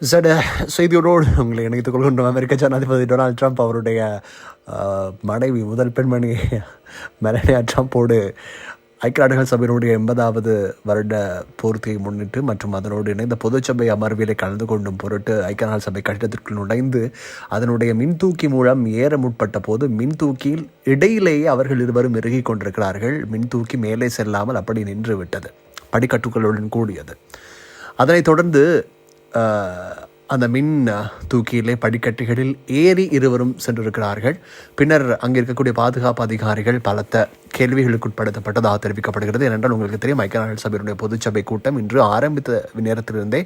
சட செய்தியோடு உங்களை இணைத்துக் கொள்கின்றோம். அமெரிக்க ஜனாதிபதி டொனால்ட் ட்ரம்ப் அவருடைய மனைவி முதல் பெண்மணி மெலனியா ட்ரம்ப்போடு ஐக்கிய நாடுகள் சபையினுடைய எண்பதாவது வருட பூர்த்தியை முன்னிட்டு மற்றும் அதனோடு இணைந்த பொதுச்சபை அமர்விலே கலந்து கொண்டும் பொருட்டு ஐக்கிய நாடுகள் சபை கட்டிடத்திற்குள் நுழைந்து அதனுடைய மின்தூக்கி மூலம் ஏற முற்பட்ட போது மின்தூக்கியில் இடையிலேயே அவர்கள் இருவரும் இறுகி கொண்டிருக்கிறார்கள். மின்தூக்கி மேலே செல்லாமல் அப்படி நின்று விட்டது. படிக்கட்டுகளுடன் கூடியது. அதனைத் தொடர்ந்து அந்த மின் தூக்கியிலே படிக்கட்டுகளில் ஏறி இருவரும் சென்றிருக்கிறார்கள். பின்னர் அங்கே இருக்கக்கூடிய பாதுகாப்பு அதிகாரிகள் பலத்த கேள்விகளுக்கு உட்படுத்தப்பட்டதாக தெரிவிக்கப்படுகிறது. ஏனென்றால் உங்களுக்கு தெரியும் ஐக்கிய நாடுகள் சபையினுடைய பொதுச்சபை கூட்டம் இன்று ஆரம்பித்த நேரத்திலிருந்தே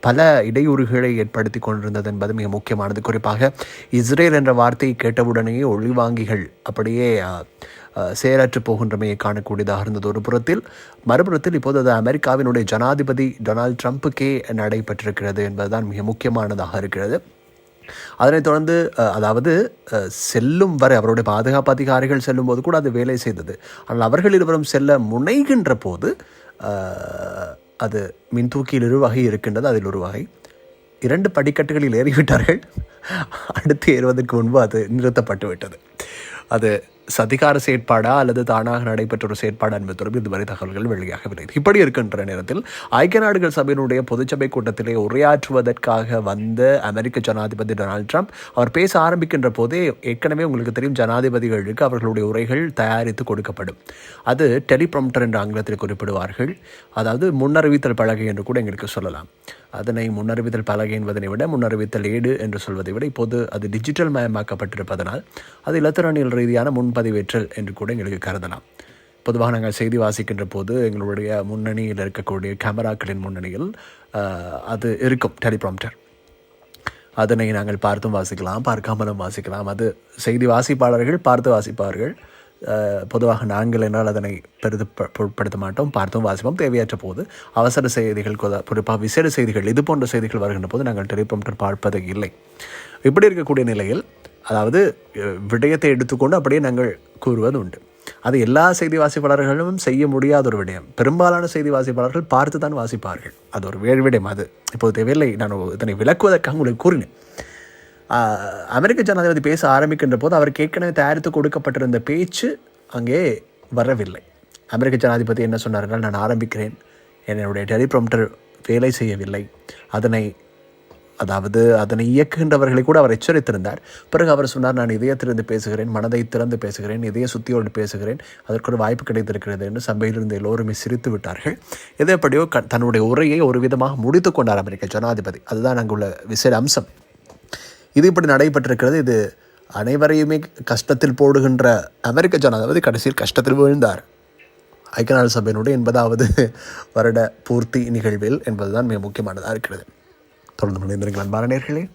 பல இடையூறுகளை ஏற்படுத்தி கொண்டிருந்தது என்பது மிக முக்கியமானது. குறிப்பாக இஸ்ரேல் என்ற வார்த்தையை கேட்டவுடனேயே ஒளிவாங்கிகள் அப்படியே அஹ், போகின்றமையை காணக்கூடியதாக இருந்தது. ஒரு புறத்தில் மறுபுறத்தில் இப்போது அது அமெரிக்காவினுடைய ஜனாதிபதி டொனால்ட் ட்ரம்ப்புக்கே நடைபெற்றிருக்கிறது என்பதுதான் மிக முக்கியமானதாக இருக்கிறது. அதனைத் தொடர்ந்து அதாவது செல்லும் வரை அவருடைய பாதுகாப்பு அதிகாரிகள் செல்லும் போது கூட அது வேலை செய்தது. ஆனால் அவர்கள் இருவரும் செல்ல முனைகின்ற போது அது மின்தூக்கியில் இரு வகை இருக்கின்றது. அதில் ஒரு வகை. இரண்டு படிக்கட்டுகளில் ஏறிவிட்டார்கள். அடுத்து ஏறுவதற்கு முன்பு அது நிறுத்தப்பட்டு விட்டது அது சதிகார செயற்பாடா அல்லது தானாக நடைபெற்ற ஒரு செயற்பாடா என்பது தொடர்பில் இதுவரை தகவல்கள் வெளியாகவில்லை. இப்படி இருக்கின்ற நேரத்தில் ஐக்கிய நாடுகள் சபையினுடைய பொதுச்சபை கூட்டத்திலே உரையாற்றுவதற்காக வந்த அமெரிக்க ஜனாதிபதி டொனால்ட் ட்ரம்ப் அவர் பேச ஆரம்பிக்கின்ற போதே ஏற்கனவே உங்களுக்கு தெரியும் ஜனாதிபதிகளுக்கு அவர்களுடைய உரைகள் தயாரித்து கொடுக்கப்படும். அது டெலிப்ரம்டர் என்று ஆங்கிலத்தில் குறிப்பிடுவார்கள். அதாவது முன்னறிவித்தல் பலகை என்று கூட எங்களுக்கு சொல்லலாம். அதனை முன்னறிவித்தல் பலகை என்பதனை விட முன்னறிவித்தல் ஏடு என்று சொல்வதை விட இப்போது அது டிஜிட்டல் மயமாக்கப்பட்டிருப்பதனால் அது இலத்திரனியல் ரீதியான முன் பதிவேற்றல் என்று கூட எங்களுக்கு கருதலாம். பொதுவாக நாங்கள் செய்தி வாசிக்கின்ற போது எங்களுடைய முன்னணியில் இருக்கக்கூடிய கேமராக்களின் முன்னணியில் அது இருக்கும் டெலிப்ராம்டர் அதனை நாங்கள் பார்த்தும் வாசிக்கலாம் பார்க்காமலும் வாசிக்கலாம். அது செய்தி வாசிப்பாளர்கள் பார்த்து வாசிப்பார்கள். பொதுவாக நாங்கள் என்றால் அதனை பெரிது ப- பொருட்படுத்த மாட்டோம் பார்த்தும் வாசிப்போம். தேவையற்ற போது அவசர செய்திகள் குறிப்பாக விசேட செய்திகள் இது போன்ற செய்திகள் வருகின்ற போது நாங்கள் டெலிப்ரம்டர் பார்ப்பது இல்லை. இப்படி இருக்கக்கூடிய நிலையில் அதாவது விடயத்தை எடுத்துக்கொண்டு அப்படியே நாங்கள் கூறுவது உண்டு அது எல்லா செய்தி வாசிப்பாளர்களும் செய்ய முடியாத ஒரு விடயம். பெரும்பாலான செய்தி வாசிப்பாளர்கள் பார்த்து தான் வாசிப்பார்கள். அது ஒரு வேறு விடயம் அது. இப்போது தேவையில்லை நான் இதனை விளக்குவதற்காக உங்களுக்கு கூறினேன். அமெரிக்க ஜனாதிபதி பேச ஆரம்பிக்கின்ற போது அவருக்கு ஏற்கனவே தயாரித்து கொடுக்கப்பட்டிருந்த பேச்சு அங்கே வரவில்லை. அமெரிக்க ஜனாதிபதி என்ன சொன்னார்கள் நான் ஆரம்பிக்கிறேன். என்னுடைய டெலிப்ரம்டர் வேலை செய்யவில்லை. அதனை அதாவது அதனை இயக்குகின்றவர்களை கூட அவர் எச்சரித்திருந்தார். பிறகு அவர் சொன்னார் நான் இதயத்திலிருந்து பேசுகிறேன் மனதை திறந்து பேசுகிறேன் இதய சுத்தியோடு பேசுகிறேன் அதற்கு ஒரு வாய்ப்பு கிடைத்திருக்கிறது என்று சபையிலிருந்து எல்லோருமே சிரித்து விட்டார்கள். எதேபடியோ எப்படியோ க தன்னுடைய உரையை ஒரு விதமாக முடித்து கொண்டார் அமெரிக்க ஜனாதிபதி. அதுதான் அங்குள்ள விசேட அம்சம். இது இப்படி நடைபெற்றிருக்கிறது. இது அனைவரையுமே கஷ்டத்தில் போடுகின்ற அமெரிக்க ஜனாதிபதி கடைசியில் கஷ்டத்தில் விழுந்தார். ஐக்கிய நாடு சபையினுடைய எண்பதாவது வருட பூர்த்தி நிகழ்வில் என்பதுதான் மிக முக்கியமானதாக இருக்கிறது. தொடர்ந்து இணைந்திருங்கள் அன்பான நேர்களே.